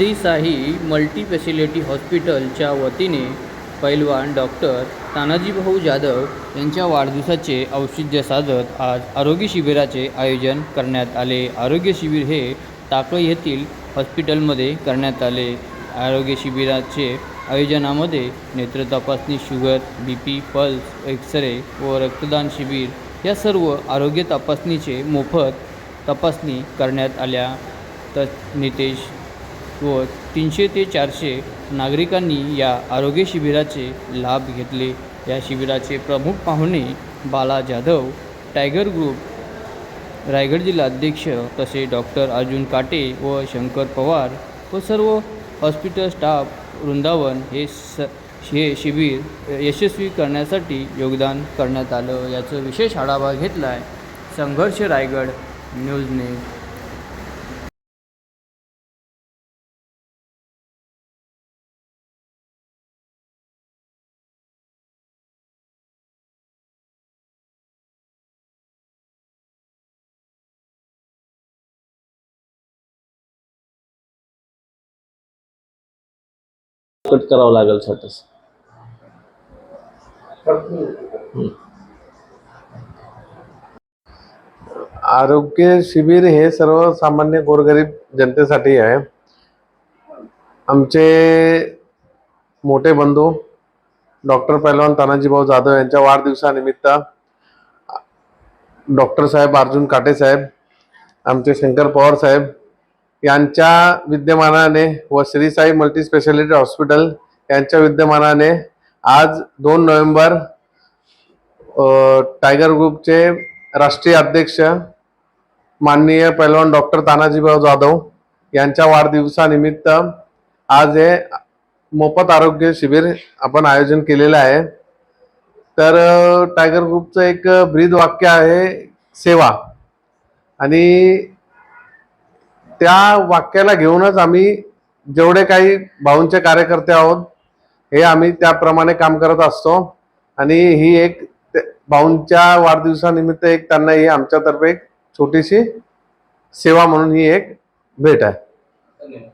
Shri Sai multi हॉस्पिटलच्या वतीने पैलवान डॉक्टर तानाजीभाऊ जाधव यांच्या वाढदिवसाचे औचित्य साधत आज आरोग्य शिबिराचे आयोजन करण्यात आले. आरोग्य शिबिर हे टाकळी येथील हॉस्पिटलमध्ये करण्यात आले. आरोग्य शिबिराचे आयोजनामध्ये नेत्र तपासणी sugar B P pulse X ray व रक्तदान शिबिर या सर्व आरोग्य तपासणीचे मोफत तपासणी करण्यात आल्या. तर नितेश व तीनशे ते चारशे नागरिकांनी या आरोग्य शिबिराचे लाभ घेतले. या शिबिराचे प्रमुख पाहुणे बाला जाधव टायगर ग्रुप रायगड जिल्हा अध्यक्ष तसे डॉक्टर अर्जुन काटे व शंकर पवार व सर्व हॉस्पिटल स्टाफ वृंदावन हे स हे शिबिर यशस्वी करण्यासाठी योगदान करण्यात आलं. याचं विशेष आढावा घेतला आहे संघर्ष रायगड न्यूजने. कट करावं लागेल छोटस आरोग्य शिबिर हे सर्वसामान्य गोरगरीब जनतेसाठी आहे. आमचे मोठे बंधू डॉक्टर पैलवान तानाजीभाऊ जाधव यांच्या वाढदिवसानिमित्त डॉक्टर साहेब अर्जुन काटे साहेब आमचे शंकर पवार साहेब यांच्या विद्यमानाने व श्रीसाई मल्टी स्पेशालिटी हॉस्पिटल यांच्या विद्यमानाने आज दोन नोव्हेंबर टायगर ग्रुपचे राष्ट्रीय अध्यक्ष माननीय पैलवान डॉक्टर तानाजीभाऊ जाधव यांच्या वाढदिवसानिमित्त आज हे मोफत आरोग्य शिबिर आपण आयोजन केलेलं आहे. तर टायगर ग्रुपचं एक ब्रीद वाक्य आहे सेवा. आणि त्या वाक्याला घेऊनच आम्ही जेवढे काही भाऊंचे कार्यकर्ते आहोत हे आम्ही त्याप्रमाणे काम करत असतो. आणि ही एक भाऊंच्या वाढदिवसानिमित्त एक त्यांना ही आमच्यातर्फे एक छोटीशी सेवा म्हणून ही एक भेट आहे.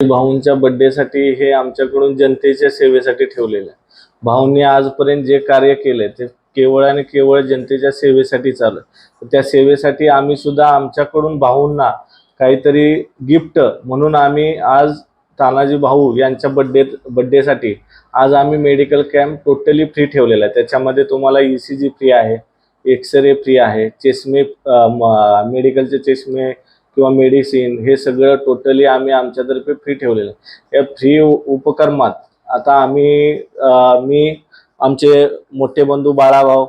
भाऊंच्या बड्डेसाठी हे आमच्याकडून जनतेच्या सेवेसाठी ठेवलेलं आहे. भाऊंनी आजपर्यंत जे कार्य केलंय ते केवळ आणि केवळ जनतेच्या सेवेसाठी चालू आहे. त्या सेवेसाठी आम्ही सुद्धा आमच्याकडून भाऊंना काहीतरी गिफ्ट म्हणून आम्ही आज तानाजी भाऊ यांच्या बड्डे बड्डेसाठी आज आम्ही मेडिकल कॅम्प टोटली फ्री ठेवलेला आहे त्याच्यामध्ये तुम्हाला ई सी जी फ्री आहे एक्सरे फ्री आहे चष्मे मेडिकलचे चष्मे किंवा मेडिसिन हे सगळं टोटली आम्ही आमच्यातर्फे फ्री ठेवलेलं आहे या फ्री उपक्रमात आता आम्ही मी आमचे मोठे बंधू बाळाभाऊ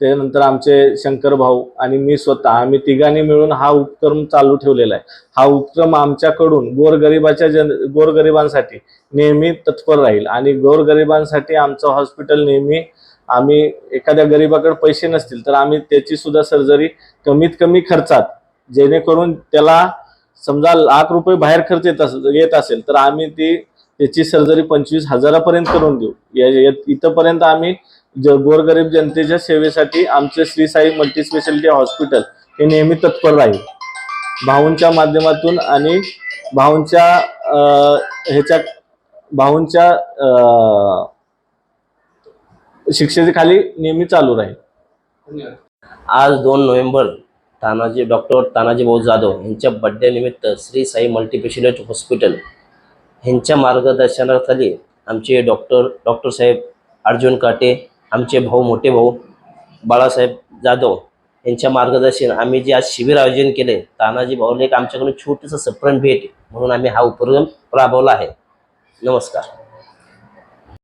त्यानंतर आमचे शंकर भाऊ आणि मी स्वतः. आम्ही तिघांनी मिळून हा उपक्रम चालू ठेवलेला आहे. हा उपक्रम आमच्याकडून गोरगरिबाच्या जन गोरगरिबांसाठी नेहमी तत्पर राहील आणि गोरगरिबांसाठी आमचं हॉस्पिटल नेहमी आम्ही एखाद्या गरिबाकडे पैसे नसतील तर आम्ही त्याची सुद्धा सर्जरी कमीत कमी खर्चात जेणेकरून त्याला समजा लाख रुपये बाहेर खर्च येत येत असेल तर आम्ही ती त्याची सर्जरी पंचवीस हजारापर्यंत करून देऊ. या- इथंपर्यंत आम्ही ज गोरगरीब जनतेच्या सेवेसाठी आमचे Shri Sai multi speciality hospital हे नेहमी तत्पर राहील. भाऊंच्या माध्यमातून आणि भाऊंच्या ह्याच्या भाऊंच्या शिक्षेखाली नेहमी चालू राहील. आज दोन नोव्हेंबर तानाजी डॉक्टर तानाजी भाऊ जाधव यांच्या बड्डेनिमित्त श्री साई मल्टीस्पेशालिटी हॉस्पिटल ह्यांच्या मार्गदर्शनाखाली आमचे डॉक्टर डॉक्टर साहेब अर्जुन काटे आमचे भाऊ मोठे भाऊ बाळासाहेब जाधव यांच्या मार्गदर्शन आम्ही जे आज शिबिर आयोजन केले तानाजी भाऊने एक आमच्याकडून छोटंसं सप्रण भेट म्हणून आम्ही हा उपक्रम राबवला आहे. नमस्कार.